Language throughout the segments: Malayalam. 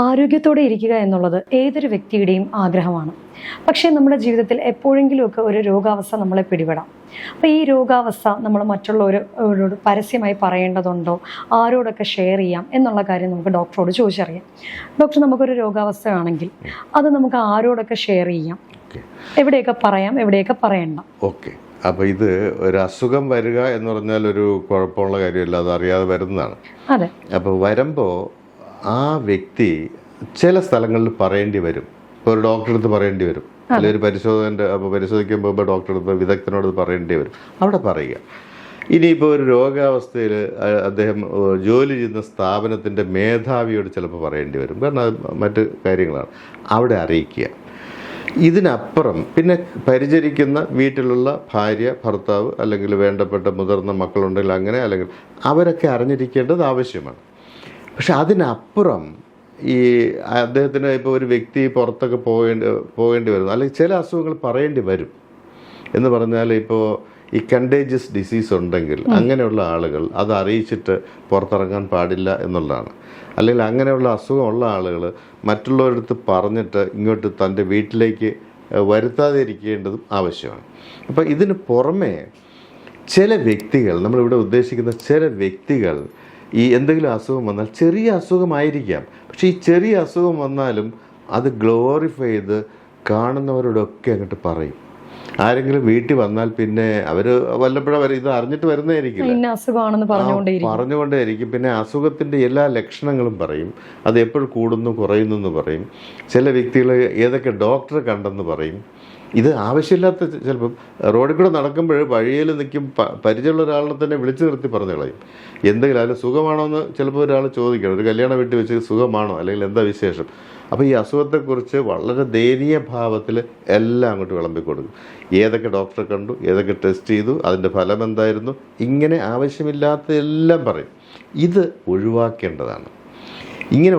ആരോഗ്യത്തോടെ ഇരിക്കുക എന്നുള്ളത് ഏതൊരു വ്യക്തിയുടെയും ആഗ്രഹമാണ്. പക്ഷേ നമ്മുടെ ജീവിതത്തിൽ എപ്പോഴെങ്കിലുമൊക്കെ ഒരു രോഗാവസ്ഥ നമ്മളെ പിടിപെടാം. അപ്പോൾ ഈ രോഗാവസ്ഥ നമ്മൾ മറ്റുള്ളവരോട് പരസ്യമായി പറയേണ്ടതുണ്ടോ? ആരോടൊക്കെ ഷെയർ ചെയ്യാം? എന്നുള്ള കാര്യം നമുക്ക് ഡോക്ടറോട് ചോദിച്ചറിയാം. ഡോക്ടർ നമുക്കൊരു രോഗാവസ്ഥയാണെങ്കിൽ അത് നമുക്ക് ആരോടൊക്കെ ഷെയർ ചെയ്യാം? എവിടെയൊക്കെ പറയാം? എവിടെയൊക്കെ പറയണ്ട? ഓക്കെ. അപ്പോൾ ഇത് ഒരു അസുഖം വരിക എന്ന് പറഞ്ഞാൽ ഒരു കുഴപ്പമുള്ള കാര്യമല്ല അത് അറിയാതെ വരുന്നതാണ്. അതെ. അപ്പോൾ വരുമ്പോൾ ആ വ്യക്തി ചില സ്ഥലങ്ങളിൽ പറയേണ്ടി വരും. ഇപ്പോൾ ഒരു ഡോക്ടറെ അടുത്ത് പറയേണ്ടി വരും. അല്ലെങ്കിൽ ഒരു പരിശോധന പരിശോധിക്കുമ്പോൾ പോകുമ്പോൾ ഡോക്ടറെ അടുത്ത് വിദഗ്ധനോട് പറയേണ്ടി വരും. അവിടെ പറയുക ഇനിയിപ്പോൾ ഒരു രോഗാവസ്ഥയിൽ അദ്ദേഹം ജോലി ചെയ്യുന്ന സ്ഥാപനത്തിന്റെ മേധാവിയോട് ചിലപ്പോൾ പറയേണ്ടി വരും. കാരണം അത് മറ്റ് കാര്യങ്ങളാണ്. അവിടെ അറിയിക്കുക. ഇതിനപ്പുറം പിന്നെ പരിചരിക്കുന്ന വീട്ടിലുള്ള ഭാര്യ ഭർത്താവ് അല്ലെങ്കിൽ വേണ്ടപ്പെട്ട മുതിർന്ന മക്കളുണ്ടെങ്കിൽ അങ്ങനെ അല്ലെങ്കിൽ അവരൊക്കെ അറിഞ്ഞിരിക്കേണ്ടത് ആവശ്യമാണ്. പക്ഷെ അതിനപ്പുറം ഈ അദ്ദേഹത്തിന് ഇപ്പോൾ ഒരു വ്യക്തി പുറത്തൊക്കെ പോകേണ്ടി പോകേണ്ടി വരുന്നു. അല്ലെങ്കിൽ ചില അസുഖങ്ങൾ പറയേണ്ടി വരും. എന്ന് പറഞ്ഞാൽ ഇപ്പോൾ ഈ കണ്ടേജിയസ് ഡിസീസ് ഉണ്ടെങ്കിൽ അങ്ങനെയുള്ള ആളുകൾ അത് അറിയിച്ചിട്ട് പുറത്തിറങ്ങാൻ പാടില്ല എന്നുള്ളതാണ്. അല്ലെങ്കിൽ അങ്ങനെയുള്ള അസുഖമുള്ള ആളുകൾ മറ്റുള്ളവരടുത്ത് പറഞ്ഞിട്ട് ഇങ്ങോട്ട് തന്റെ വീട്ടിലേക്ക് വരുത്താതിരിക്കേണ്ടതും ആവശ്യമാണ്. അപ്പോൾ ഇതിന് പുറമേ ചില വ്യക്തികൾ നമ്മളിവിടെ ഉദ്ദേശിക്കുന്ന ചില വ്യക്തികൾ ഈ എന്തെങ്കിലും അസുഖം വന്നാൽ ചെറിയ അസുഖമായിരിക്കാം. പക്ഷേ ഈ ചെറിയ അസുഖം വന്നാലും അത് ഗ്ലോറിഫൈ ചെയ്ത് കാണുന്നവരോടൊക്കെ അങ്ങോട്ട് പറയും. ആരെങ്കിലും വീട്ടിൽ വന്നാൽ പിന്നെ അവർ വല്ലപ്പോഴും ഇത് അറിഞ്ഞിട്ട് വരുന്നതായിരിക്കില്ല. പറഞ്ഞുകൊണ്ടേയിരിക്കും. പറഞ്ഞുകൊണ്ടേയിരിക്കും. പിന്നെ അസുഖത്തിന്റെ എല്ലാ ലക്ഷണങ്ങളും പറയും. അത് എപ്പോഴും കൂടുന്നു കുറയുന്നു എന്ന് പറയും. ചില വ്യക്തികൾ ഏതൊക്കെ ഡോക്ടറെ കണ്ടെന്ന് പറയും. ഇത് ആവശ്യമില്ലാത്ത ചിലപ്പം റോഡിൽ കൂടെ നടക്കുമ്പോൾ വഴിയിൽ നിൽക്കും പരിചയമുള്ള ഒരാളെ തന്നെ വിളിച്ചു നിർത്തി പറഞ്ഞു കളയും എന്തെങ്കിലും അതിൽ സുഖമാണോ എന്ന് ചിലപ്പോൾ ഒരാൾ ചോദിക്കണം. ഒരു കല്യാണം വീട്ടിൽ വെച്ച് സുഖമാണോ? അല്ലെങ്കിൽ എന്താ വിശേഷം? അപ്പോൾ ഈ അസുഖത്തെക്കുറിച്ച് വളരെ ദയനീയ ഭാവത്തിൽ എല്ലാം അങ്ങോട്ട് വിളമ്പി കൊടുക്കും. ഏതൊക്കെ ഡോക്ടറെ കണ്ടു? ഏതൊക്കെ ടെസ്റ്റ് ചെയ്തു? അതിന്റെ ഫലം എന്തായിരുന്നു? ഇങ്ങനെ ആവശ്യമില്ലാത്ത എല്ലാം പറയും. ഇത് ഒഴിവാക്കേണ്ടതാണ്. ഇങ്ങനെ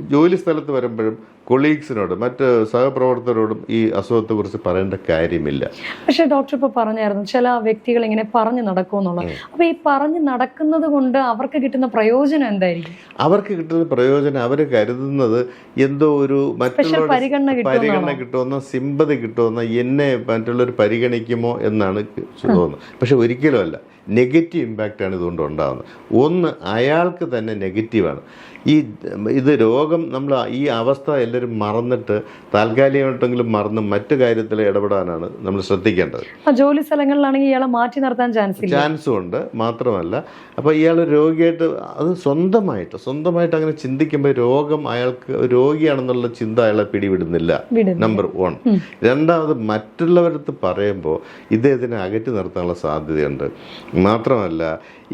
ജോലി സ്ഥലത്ത് വരുമ്പോഴും കൊളീഗ്സിനോടും മറ്റ് സഹപ്രവർത്തകരോടും ഈ അസുഖത്തെ കുറിച്ച് പറയേണ്ട കാര്യമില്ല. പക്ഷെ ഡോക്ടർ ഇപ്പൊ പറഞ്ഞായിരുന്നു ചില വ്യക്തികൾ ഇങ്ങനെ പറഞ്ഞു നടക്കുമെന്നുള്ളത്. അപ്പൊ ഈ പറഞ്ഞു നടക്കുന്നത് കൊണ്ട് അവർക്ക് കിട്ടുന്ന പ്രയോജനം എന്തായിരിക്കും? അവർക്ക് കിട്ടുന്ന പ്രയോജനം അവർ കരുതുന്നത് എന്തോ ഒരു മറ്റുള്ളവരുടെ പരിഗണന കിട്ടുമെന്നോ സിമ്പതി കിട്ടുമെന്നോ എന്നെ മറ്റുള്ളവർ പരിഗണിക്കുമോ എന്നാണ് തോന്നുന്നത്. പക്ഷെ ഒരിക്കലുമല്ല നെഗറ്റീവ് ഇമ്പാക്റ്റ് ആണ് ഇതുകൊണ്ട് ഉണ്ടാകുന്നത് ഒന്ന് അയാൾക്ക് തന്നെ നെഗറ്റീവാണ് ഈ ഇത് രോഗം നമ്മൾ ഈ അവസ്ഥ എല്ലാവരും മറന്നിട്ട് താൽക്കാലികമായിട്ടെങ്കിലും മറന്ന് മറ്റു കാര്യത്തിൽ ഇടപെടാനാണ് നമ്മൾ ശ്രദ്ധിക്കേണ്ടത്. ജോലി സ്ഥലങ്ങളിലാണെങ്കിൽ ഇയാളെ മാറ്റി നിർത്താൻ ചാൻസ് ചാൻസും ഉണ്ട് മാത്രമല്ല. അപ്പോൾ ഇയാൾ രോഗിയായിട്ട് അത് സ്വന്തമായിട്ട് സ്വന്തമായിട്ട് അങ്ങനെ ചിന്തിക്കുമ്പോൾ രോഗം അയാൾക്ക് രോഗിയാണെന്നുള്ള ചിന്ത അയാളെ പിടിവിടുന്നില്ല. നമ്പർ വൺ രണ്ടാമത് മറ്റുള്ളവരടുത്ത് പറയുമ്പോൾ ഇദ്ദേഹത്തിനെ അകറ്റി നിർത്താനുള്ള സാധ്യതയുണ്ട്. മാത്രമല്ല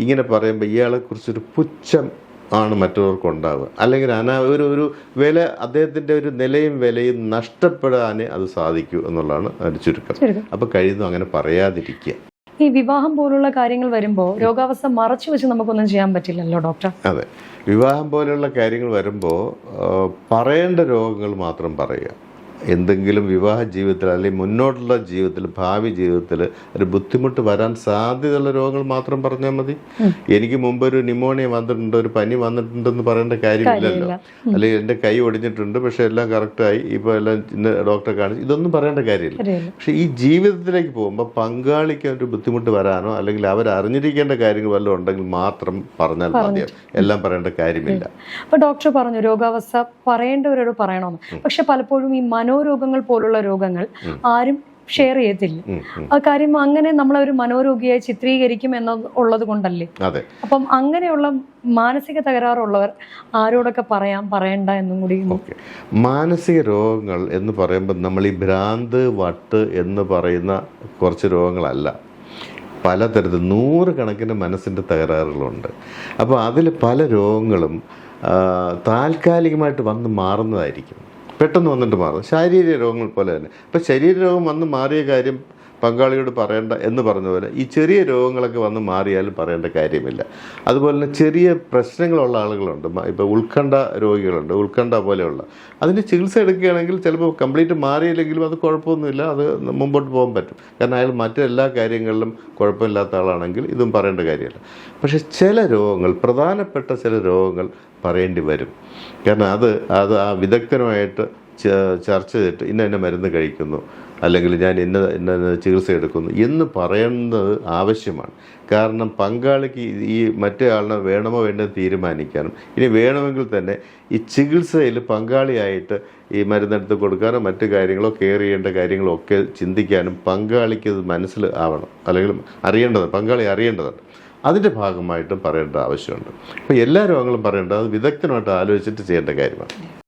ഇങ്ങനെ പറയുമ്പോൾ ഇയാളെക്കുറിച്ചൊരു പുച്ഛം ആണ് മറ്റുള്ളവർക്ക് ഉണ്ടാവുക അല്ലെങ്കിൽ അനാ ഒരു ഒരു വില അദ്ദേഹത്തിന്റെ ഒരു നിലയും വിലയും നഷ്ടപ്പെടാനേ അത് സാധിക്കൂ എന്നുള്ളതാണ് ചുരുക്കം. ചുരുക്കം. അപ്പോൾ കഴിയുന്നു അങ്ങനെ പറയാതിരിക്കുക. ഈ വിവാഹം പോലുള്ള കാര്യങ്ങൾ വരുമ്പോൾ രോഗാവസ്ഥ മറച്ചു വെച്ച് നമുക്കൊന്നും ചെയ്യാൻ പറ്റില്ലല്ലോ ഡോക്ടർ? അതെ. വിവാഹം പോലെയുള്ള കാര്യങ്ങൾ വരുമ്പോൾ പറയേണ്ട രോഗങ്ങൾ മാത്രം പറയുക. എന്തെങ്കിലും വിവാഹ ജീവിതത്തിൽ അല്ലെങ്കിൽ മുന്നോട്ടുള്ള ജീവിതത്തിൽ ഭാവി ജീവിതത്തിൽ ഒരു ബുദ്ധിമുട്ട് വരാൻ സാധ്യതയുള്ള രോഗങ്ങൾ മാത്രം പറഞ്ഞാൽ മതി. എനിക്ക് മുമ്പ് ഒരു നിമോണിയ വന്നിട്ടുണ്ട് ഒരു പനി വന്നിട്ടുണ്ടെന്ന് പറയേണ്ട കാര്യമില്ലല്ലോ. അല്ലെങ്കിൽ എന്റെ കൈ ഒടിഞ്ഞിട്ടുണ്ട് പക്ഷേ എല്ലാം കറക്റ്റായി ഇപ്പോൾ എല്ലാം ഇന്ന് ഡോക്ടറെ കാണിച്ചു ഇതൊന്നും പറയേണ്ട കാര്യമില്ല. പക്ഷേ ഈ ജീവിതത്തിലേക്ക് പോകുമ്പോൾ പങ്കാളിക്ക് ഒരു ബുദ്ധിമുട്ട് വരാനോ അല്ലെങ്കിൽ അവർ അറിഞ്ഞിരിക്കേണ്ട കാര്യങ്ങൾ വല്ലതും ഉണ്ടെങ്കിൽ മാത്രം പറഞ്ഞാൽ മതിയാവും എല്ലാം പറയേണ്ട കാര്യമില്ല. അപ്പോൾ ഡോക്ടർ പറഞ്ഞു രോഗാവസ്ഥ പറയേണ്ടവരോട് പറയണമെന്ന്. പക്ഷെ പലപ്പോഴും ഈ മനോരോഗങ്ങൾ പോലുള്ള രോഗങ്ങൾ ആരും ഷെയർ ചെയ്യത്തില്ല. കാര്യം അങ്ങനെ നമ്മളെ ഒരു മനോരോഗിയായി ചിത്രീകരിക്കും എന്ന ഉള്ളത് കൊണ്ടല്ലേ? അപ്പം അങ്ങനെയുള്ള മാനസിക തകരാറുള്ളവർ ആരോടൊക്കെ പറയാം പറയണ്ട എന്നും കൂടി മാനസിക രോഗങ്ങൾ എന്ന് പറയുമ്പോൾ നമ്മൾ ഈ ഭ്രാന്ത് വട്ട് എന്ന് പറയുന്ന കുറച്ച് രോഗങ്ങളല്ല. പലതരത്തിൽ നൂറുകണക്കിന് മനസ്സിന്റെ തകരാറുകളുണ്ട്. അപ്പോൾ അതിൽ പല രോഗങ്ങളും താൽക്കാലികമായിട്ട് വന്ന് മാറുന്നതായിരിക്കും. പെട്ടെന്ന് വന്നിട്ട് മാറും. ശാരീരിക രോഗങ്ങൾ പോലെ തന്നെ. ഇപ്പം ശരീരരോഗം വന്ന് മാറിയ കാര്യം പങ്കാളിയോട് പറയേണ്ട എന്ന് പറഞ്ഞ പോലെ ഈ ചെറിയ രോഗങ്ങളൊക്കെ വന്ന് മാറിയാലും പറയേണ്ട കാര്യമില്ല. അതുപോലെ തന്നെ ചെറിയ പ്രശ്നങ്ങളുള്ള ആളുകളുണ്ട്. ഇപ്പോൾ ഉത്കണ്ഠ രോഗികളുണ്ട് ഉത്കണ്ഠ പോലെയുള്ള. അതിന് ചികിത്സ എടുക്കുകയാണെങ്കിൽ ചിലപ്പോൾ കംപ്ലീറ്റ് മാറിയില്ലെങ്കിലും അത് കുഴപ്പമൊന്നുമില്ല. അത് മുമ്പോട്ട് പോകാൻ പറ്റും. കാരണം അയാൾ മറ്റെല്ലാ കാര്യങ്ങളിലും കുഴപ്പമില്ലാത്ത ആളാണെങ്കിൽ ഇതും പറയേണ്ട കാര്യമില്ല. പക്ഷേ ചില രോഗങ്ങൾ പ്രധാനപ്പെട്ട ചില രോഗങ്ങൾ പറയേണ്ടി വരും. കാരണം അത് അത് ആ വിദഗ്ധനുമായിട്ട് ചർച്ച ചെയ്തിട്ട് ഇന്ന ഇന്ന മരുന്ന് കഴിക്കുന്നു അല്ലെങ്കിൽ ഞാൻ ഇന്ന ഇന്ന ചികിത്സ എടുക്കുന്നു എന്ന് പറയുന്നത് ആവശ്യമാണ്. കാരണം പങ്കാളിക്ക് ഈ മറ്റേ ആളിനെ വേണമോ വേണ്ടോ തീരുമാനിക്കാനും ഇനി വേണമെങ്കിൽ തന്നെ ഈ ചികിത്സയിൽ പങ്കാളിയായിട്ട് ഈ മരുന്നെടുത്ത് കൊടുക്കാനോ മറ്റു കാര്യങ്ങളോ കെയർ ചെയ്യേണ്ട കാര്യങ്ങളോ ഒക്കെ ചിന്തിക്കാനും പങ്കാളിക്ക് ഇത് മനസ്സിൽ ആവണം അല്ലെങ്കിൽ അറിയേണ്ടത് പങ്കാളി അറിയേണ്ടതുണ്ട് അതിന്റെ ഭാഗമായിട്ടും പറയേണ്ട ആവശ്യമുണ്ട്. അപ്പോൾ എല്ലാ രോഗങ്ങളും പറയേണ്ടത് അത് വിദഗ്ധനുമായിട്ട് ആലോചിച്ചിട്ട് ചെയ്യേണ്ട കാര്യമാണ്.